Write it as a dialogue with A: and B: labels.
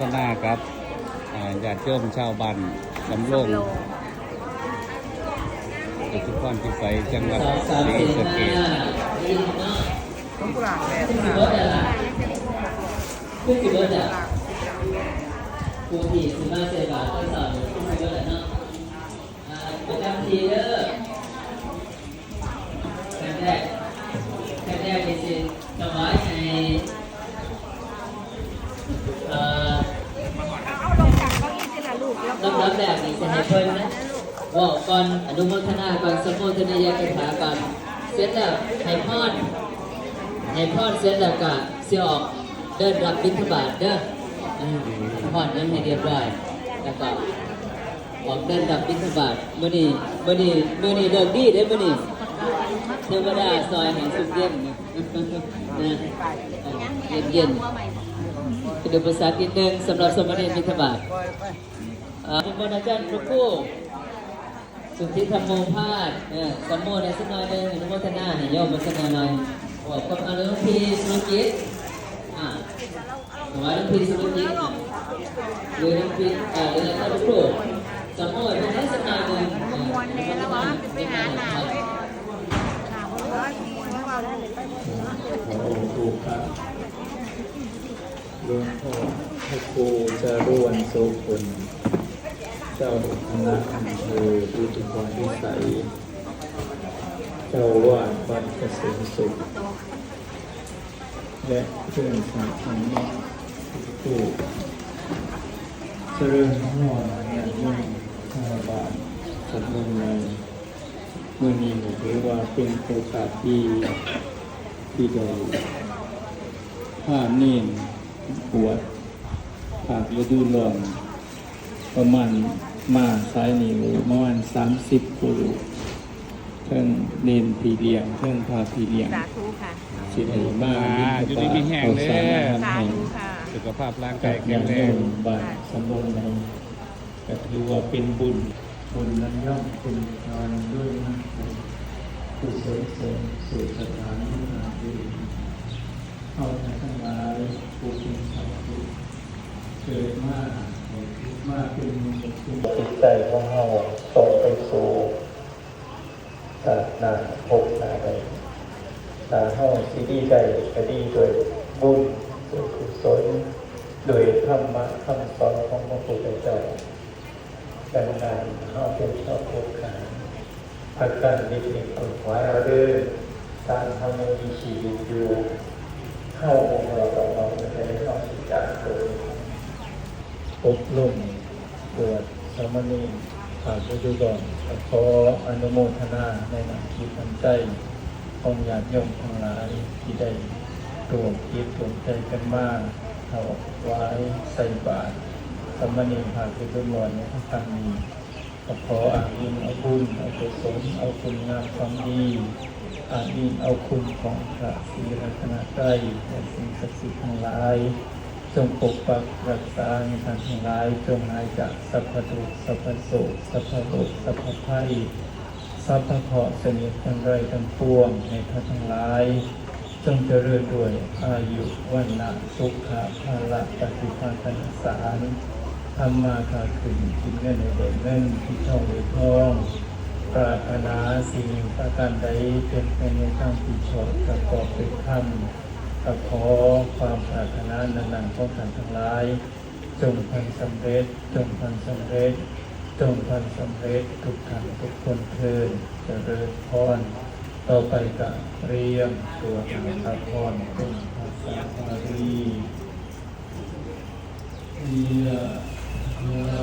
A: ทนาครับอ่าญาติโยมชาวบ้านสำโรงอุทุกคนพิสัยจังหวัดศรี
B: สะ
A: เกษ
B: ได้ยินเนาะ
C: ต้องกุหลาบแบบ
B: คือสิบเบิร์ดอะล่ะคือสิบเบิร์ดอะกูผีสิบห้าเซบาทก็สอนคือสิบเบิร์ดอะเนาะประจำทีเด้อแค่แรกแค่แรกนี่สิถวายในเอ่อ
C: เอาลงจากเก้าอี้สิ ละลูกแล้ว
B: ลำดับแรกนี่จะให้เพิ่นนะว่าก่อนอนุโมทนาก่อนสมโภชนียกถาก่อนเสร็จแล้วให้พรให้พรเสร็จแล้วก็เสียออกเดินรับบิณฑบาตเด้ออืมพรนั้นให้เรียบร้อยแล้วก็ออกเดินรับบิณฑบาตมื้อนี้มื้อนี้มื้อนี้เลิกดีเด้มื้อนี้เทวดาซอยให้สุขเย็นนะนะเย็นเย็นเป็นอุปสรรคนิดนึงสำหรับสมณเณรบิณฑบาต อ่าเป็นบรรณาจารย์ครูกู้สุทธิธรรมโมพาสเนี่ยสมโมในสักหน่อยหนึ่งอนุโมทนาให้โยมมาสักหน่อยบอกคนอนุพีสุรกิจอ่าถวายน้ำพีสุรกิจหรือน้ำพีอ่าหรืออะไรก็ครูสมโมเป็นได้สักหน่อยหนึ่ง
C: มวนแน่แล้ววะไปหาหนาวเลยหนาวเลยไม่ว่าได้เลยไปหมด
D: ขอองค์ครูครับหลวงพ่อพระครูจะร่วนโสคุณ เจ้าคณะอำเภอพุทธิพรพิสัย เจ้าวาดวัดเกษมสุข และเพื่อนสาธรรมะผู้เจริญพรอย่างยิ่งข้าบาทสำนึกในเมื่อนี้ถือว่าเป็นโอกาสดีที่ได้ผ้าเนิ่มปวดปากฤดูร้อน ประมาณมาสายนิ้วประมาณสามสิบกิโลเครื่องเนนพีเลียงเครื่องพาพีเลียง
C: สาธุค่ะ
D: สิได้มา
A: อ่าอยู่ดีมีแห้ง
D: เขา
A: เด้
D: สาร
A: อ
D: อาหาร
C: สา
D: แห่ง
C: ธุค่ะ
A: สุขภาพร่าง
D: กั
A: กาย
D: บ
A: แข็
D: ยาง
A: แร
D: โย
A: ง
D: มบ้านสมบูรณ์ในก็ถือว่าเป็นบุญบุญนั้นย่อมเป็นทานด้วยนะกุศลเสริมสู่สถานที่นาดีเอาทั้งหลายผู้เป็นชาวพุทธเกิดมามาเป็นมนุษย์ จิตใจของเราส่งไปสู่ศาสนาภพนาใดตาเฮาสิดีใดก็ดีโดยบุญโดยกุศลโดยธรรมะคำสอนของพระพุทธเจ้าดังนั้นเฮาเป็นชาวพุทธกันพักกันนิดหนึ่งคนไว้เอาเด้อการทำให้มีชีวิตอยู่เข้าองค์เราเราเราจะได้เข้าสู่การเกิดอบรม บวชสามเณรผ่านฤดูร้อนขออนุโมทนาในนามที่ทันใจของญาติโยมทั้งหลายที่ได้รวมคิดรวมใจกันมาถวายใส่บาตรสามเณรผ่านฤดูร้อนในครั้งนี้ขออ่างอินเอาบุญเอากุศลเอาคุณงามความดีอามีเอาคุณของพระศรีรัตนตรัยและสิ่งศักดิ์สิทธิ์ทั้งหลาย จงปกปักรักษาในทางทั้งหลายจงหายจากสัพพทุกสัพพโศกสัพพโรคสัพพภัยสัพพเคราะห์สนิททั้งไรทั้งปวงในท่านทั้งหลาย จงเจริญด้วยอายุวันนะสุขะภาละปฏิภาคณสารธรรมาคาถึงกินเงินในเด็กเงินที่ช่องหรือทองปรารถนาสิ่งประการใดเป็นไปในทางที่ชอบประกอบด้วยธรรม ขอความปรารถนานั้นๆของท่านทั้งหลาย จงพันสำเร็จ จงพันสำเร็จ จงพันสำเร็จทุกท่านทุกคนเทินเจริญพรต่อไปกับเรียมตัวธรรมพรเป็นภาษาบาลียะ